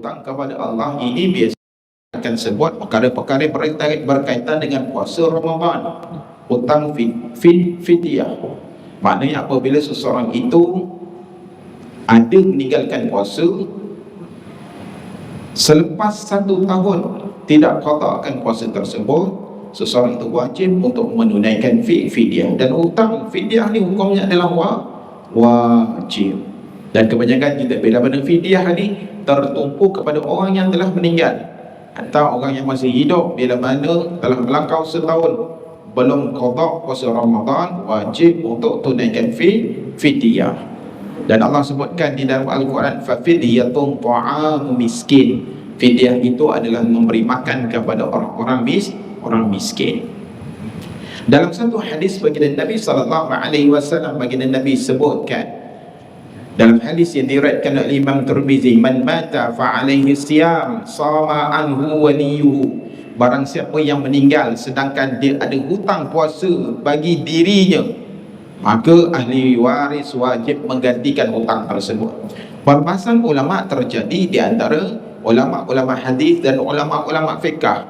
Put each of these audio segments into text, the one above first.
Allah ini biasa akan sebut perkara-perkara berkaitan dengan puasa Ramadan. Hutang fit fidyah. Maknanya apabila seseorang itu ada meninggalkan puasa selepas satu tahun tidak akan puasa tersebut seseorang itu wajib untuk menunaikan fidyah. Dan hutang fidyah ni hukumnya adalah wajib dan kebanyakan kita bila mana fidyah ni tertumpu kepada orang yang telah meninggal. Atau orang yang masih hidup bila mana telah melangkau setahun. Belum qada puasa Ramadan wajib untuk tunaikan fi fidyah. Dan Allah sebutkan di dalam Al-Quran fa fidyatun ta'am miskin. Fidyah itu adalah memberi makan kepada orang-orang mis orang miskin. Dalam satu hadis baginda Nabi sallallahu alaihi wasallam baginda Nabi sebutkan dalam hadis yang diriwayatkan oleh Imam Tirmizi man mata fa alaihi siyam sama anhu waliyuhu. Barang siapa yang meninggal sedangkan dia ada hutang puasa bagi dirinya maka ahli waris wajib menggantikan hutang tersebut. Perbahasan ulama terjadi di antara ulama-ulama hadis dan ulama-ulama fiqah.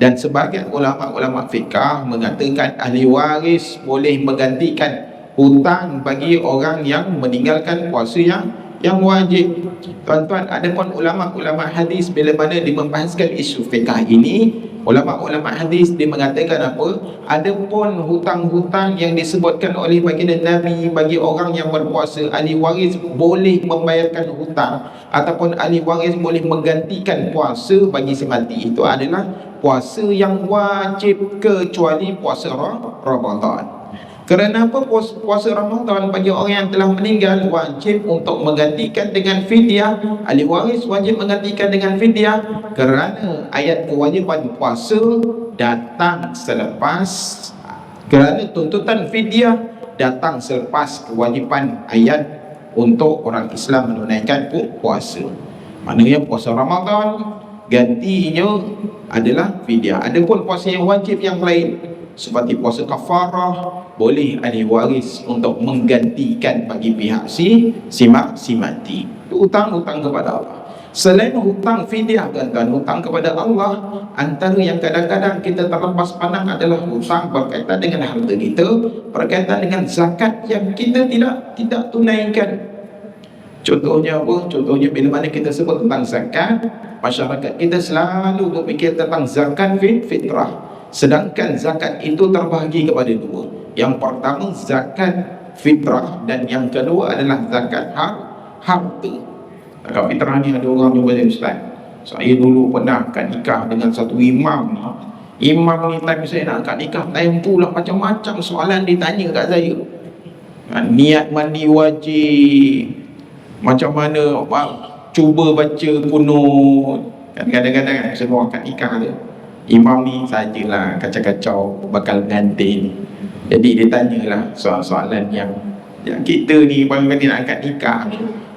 Dan sebagian ulama-ulama fiqah mengatakan ahli waris boleh menggantikan hutang bagi orang yang meninggalkan puasa yang yang wajib. Tuan-tuan, ada pun ulama-ulama hadis bila mana dia membahaskan isu fiqah ini, ulama-ulama hadis dia mengatakan apa? Ada pun hutang-hutang yang disebutkan oleh baginda Nabi bagi orang yang berpuasa, ahli waris boleh membayarkan hutang ataupun ahli waris boleh menggantikan puasa bagi si mati. Itu adalah puasa yang wajib kecuali puasa Ramadan. Kerana apa puasa, Ramadan bagi orang yang telah meninggal wajib untuk menggantikan dengan fidyah. Ahli waris wajib menggantikan dengan fidyah kerana ayat kewajiban puasa datang selepas kerana tuntutan fidyah datang selepas kewajipan ayat untuk orang Islam menunaikan puasa. Maknanya puasa Ramadan gantinya adalah fidyah. Adapun puasa yang wajib yang lain seperti puasa kafarah boleh ahli waris untuk menggantikan bagi pihak si si mak si mati. Hutang-hutang kepada Allah. Selain hutang fidyah kan hutang kepada Allah antara yang kadang-kadang kita terlepas pandang adalah hutang berkaitan dengan harta kita berkaitan dengan zakat yang kita tidak tidak tunaikan. Contohnya apa? Contohnya bila mana kita sebut tentang zakat masyarakat kita selalu berfikir tentang zakat fitrah Sedangkan zakat itu terbahagi kepada dua. Yang pertama zakat fitrah dan yang kedua adalah zakat har harta. Zakat fitrah ni ada orang yang boleh ustaz. Saya dulu pernah akad nikah dengan satu imam ni. Imam ni time saya nak akad nikah time tu lah macam-macam soalan ditanya kat saya. Ha, niat mandi wajib macam mana cuba baca kunut kan kadang-kadang semua akad nikah dia imam ni sajalah kacau-kacau bakal ganti jadi dia tanyalah soalan-soalan yang yang kita ni kali nak angkat nikah.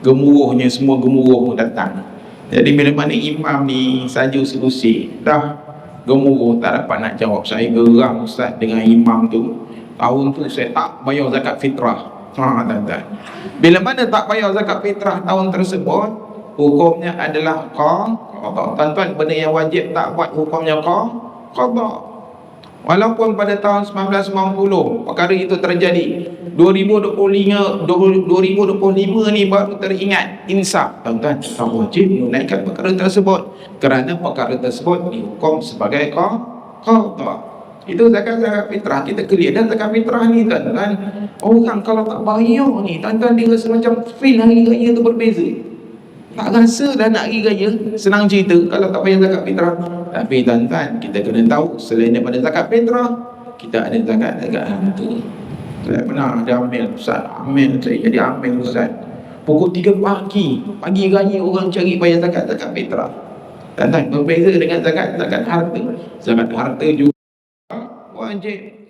Gemuruhnya semua gemuruh datang. Jadi bila mana imam ni saja solusi dah gemuruh tak dapat nak jawab. Saya geram ustaz dengan imam tu. Tahun tu saya tak bayar zakat fitrah. Ha tak tak bila mana tak bayar zakat fitrah tahun tersebut hukumnya adalah qada. Tuan-tuan benda yang wajib tak buat hukumnya qada. Walaupun pada tahun 1990 perkara itu terjadi 2025 2025 ni baru teringat insaf. Tuan-tuan tak wajib menunaikan perkara tersebut. Kerana perkara tersebut dihukum sebagai qada itu zakat-zakat fitrah. Kita clear dan zakat fitrah ni tuan-tuan. Orang kalau tak bayar ni tuan-tuan dia rasa macam feel hari raya tu berbeza tak rasa dah nak pergi raya senang cerita. Kalau tak payah zakat fitrah. Tapi tuan-tuan kita kena tahu selain daripada zakat fitrah kita ada zakat zakat harta saya pernah ada ambil Ustaz. Ambil saya jadi ambil Ustaz. Pukul 3 pagi pagi raya orang cari bayar zakat zakat fitrah. Tuan-tuan berbeza dengan zakat zakat harta. Zakat harta juga. Wajib